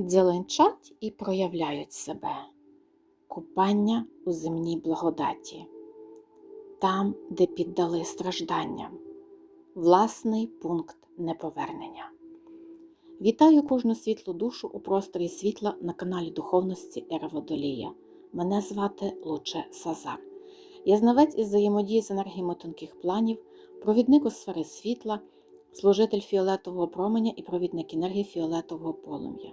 дзеленчать і проявляють себе, купання у земній благодаті, там, де піддали стражданням, власний пункт неповернення. Вітаю кожну світлу душу у просторі світла на каналі Духовності Ера Водолія. Мене звати Луче Сазар. Я знавець із взаємодії з енергіями тонких планів, провідник у сфери світла, служитель фіолетового променя і провідник енергії фіолетового полум'я.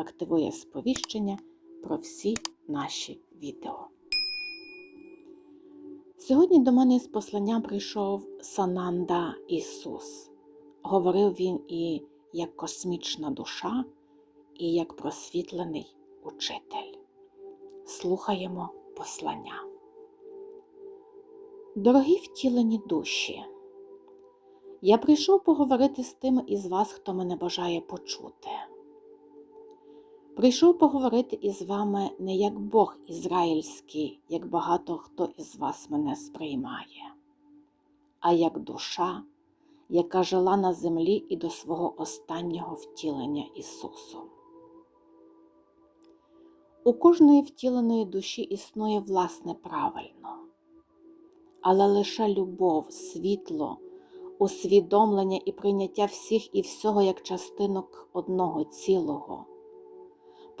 активує сповіщення про всі наші відео. Сьогодні до мене з посланням прийшов Сананда Ісус. Говорив він і як космічна душа, і як просвітлений учитель. Слухаємо послання. Дорогі втілені душі, я прийшов поговорити з тими із вас, хто мене бажає почути. Прийшов поговорити із вами не як Бог ізраїльський, як багато хто із вас мене сприймає, а як душа, яка жила на землі і до свого останнього втілення Ісусом. У кожної втіленої душі існує власне правильно, але лише любов, світло, усвідомлення і прийняття всіх і всього як частинок одного цілого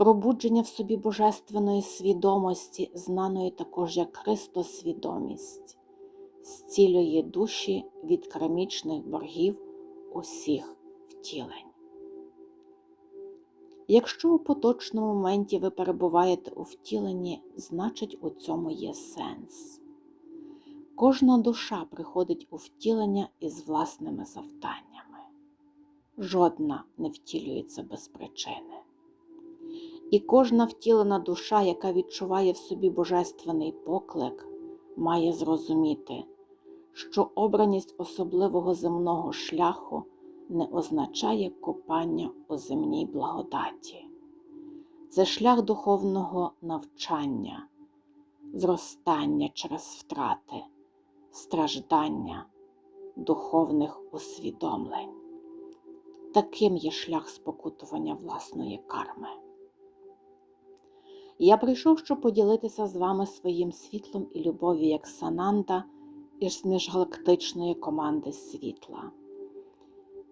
пробудження в собі божественної свідомості, знаної також як Христосвідомість, зцілює душі від кармічних боргів усіх втілень. Якщо у поточному моменті ви перебуваєте у втіленні, значить у цьому є сенс. Кожна душа приходить у втілення із власними завданнями. Жодна не втілюється без причини. І кожна втілена душа, яка відчуває в собі божественний поклик, має зрозуміти, що обраність особливого земного шляху не означає копання у земній благодаті. Це шлях духовного навчання, зростання через втрати, страждання, духовних усвідомлень. Таким є шлях спокутування власної карми. Я прийшов, щоб поділитися з вами своїм світлом і любов'ю як Сананда із міжгалактичної команди світла.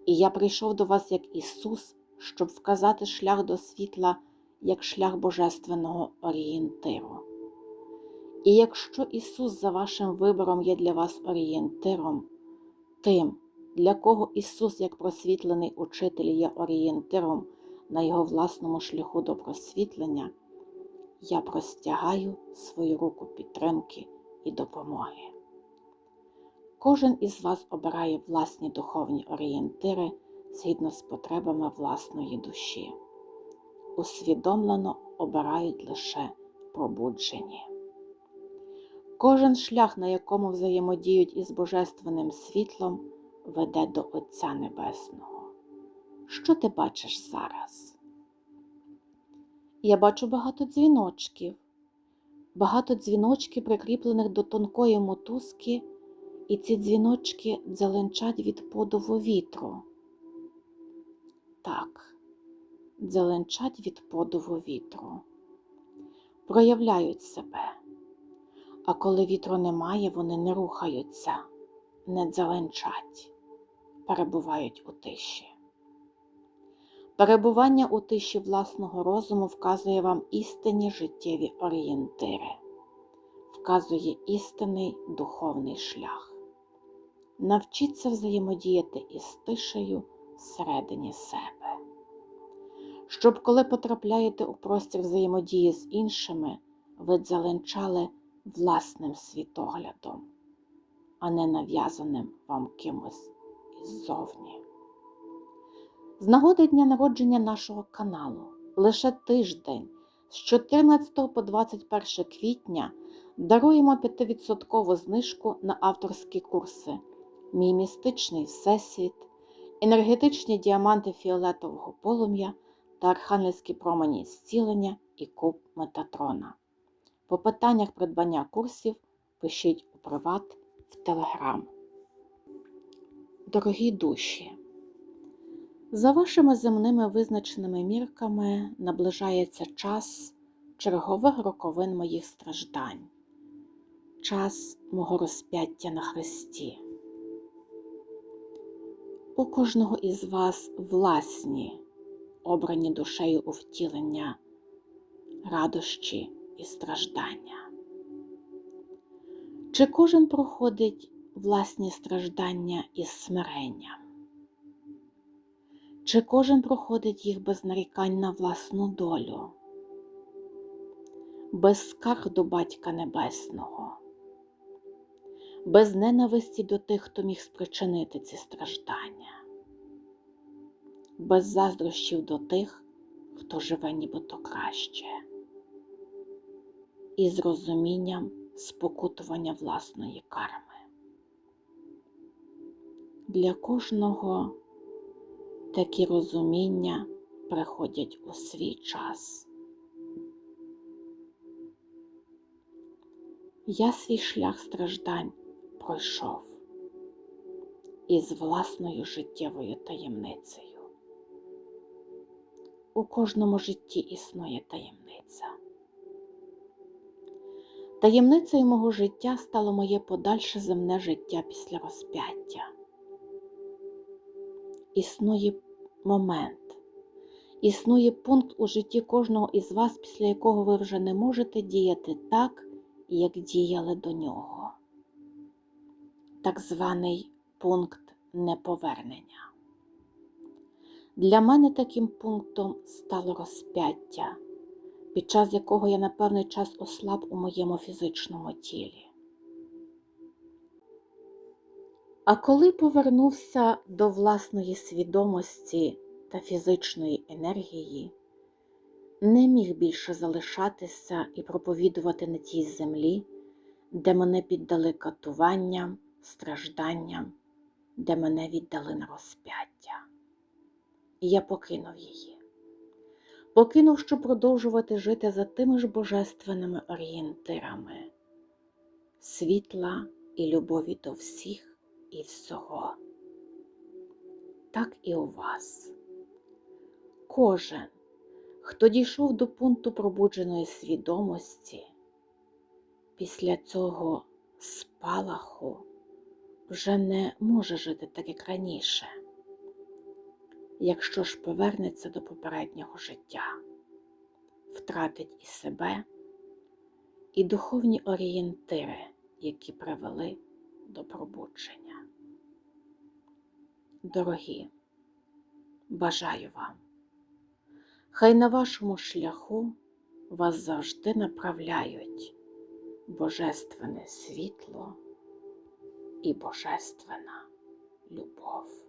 І я прийшов до вас як Ісус, щоб вказати шлях до світла як шлях божественного орієнтиру. І якщо Ісус за вашим вибором є для вас орієнтиром, тим, для кого Ісус як просвітлений учитель є орієнтиром на його власному шляху до просвітлення я простягаю свою руку підтримки і допомоги. Кожен із вас обирає власні духовні орієнтири згідно з потребами власної душі. Усвідомлено обирають лише пробуджені. Кожен шлях, на якому взаємодіють із Божественним світлом, веде до Отця Небесного. Що ти бачиш зараз? Я бачу багато дзвіночків, багато дзвіночків, прикріплених до тонкої мотузки, і ці дзвіночки дзеленчать від подову вітру. Так, дзеленчать від подову вітру, проявляють себе, а коли вітру немає, вони не рухаються, не дзеленчать, перебувають у тиші. Перебування у тиші власного розуму вказує вам істинні життєві орієнтири, вказує істинний духовний шлях. Навчіться взаємодіяти із тишею всередині себе. Щоб, коли потрапляєте у простір взаємодії з іншими, ви дзеленчали власним світоглядом, а не нав'язаним вам кимось іззовні. З нагоди дня народження нашого каналу лише тиждень з 14 по 21 квітня даруємо 5% знижку на авторські курси Мій містичний всесвіт, енергетичні діаманти фіолетового полум'я та архангельські промені зцілення і куб Метатрона. По питаннях придбання курсів пишіть у приват в Телеграм. Дорогі душі, за вашими земними визначеними мірками наближається час чергових роковин моїх страждань, час мого розп'яття на Христі. У кожного із вас власні, обрані душею у втілення, радощі і страждання. Чи кожен проходить власні страждання із смиренням? Чи кожен проходить їх без нарікань на власну долю, без скарг до Батька Небесного, без ненависті до тих, хто міг спричинити ці страждання, без заздрощів до тих, хто живе нібито краще, і з розумінням спокутування власної карми. Для кожного такі розуміння приходять у свій час. Я свій шлях страждань пройшов із власною життєвою таємницею. У кожному житті існує таємниця. Таємницею мого життя стало моє подальше земне життя після розп'яття. Існує момент, існує пункт у житті кожного із вас, після якого ви вже не можете діяти так, як діяли до нього. Так званий пункт неповернення. Для мене таким пунктом стало розп'яття, під час якого я на певний час ослаб у моєму фізичному тілі. А коли повернувся до власної свідомості та фізичної енергії, не міг більше залишатися і проповідувати на тій землі, де мене піддали катуванням, стражданням, де мене віддали на розп'яття. Я покинув її. Покинув, щоб продовжувати жити за тими ж божественними орієнтирами світла і любові до всіх і всього. Так і у вас. Кожен, хто дійшов до пункту пробудженої свідомості, після цього спалаху вже не може жити так, як раніше, якщо ж повернеться до попереднього життя, втратить і себе, і духовні орієнтири, які привели до пробудження. Дорогі, бажаю вам, хай на вашому шляху вас завжди направляють Божественне світло і Божественна любов.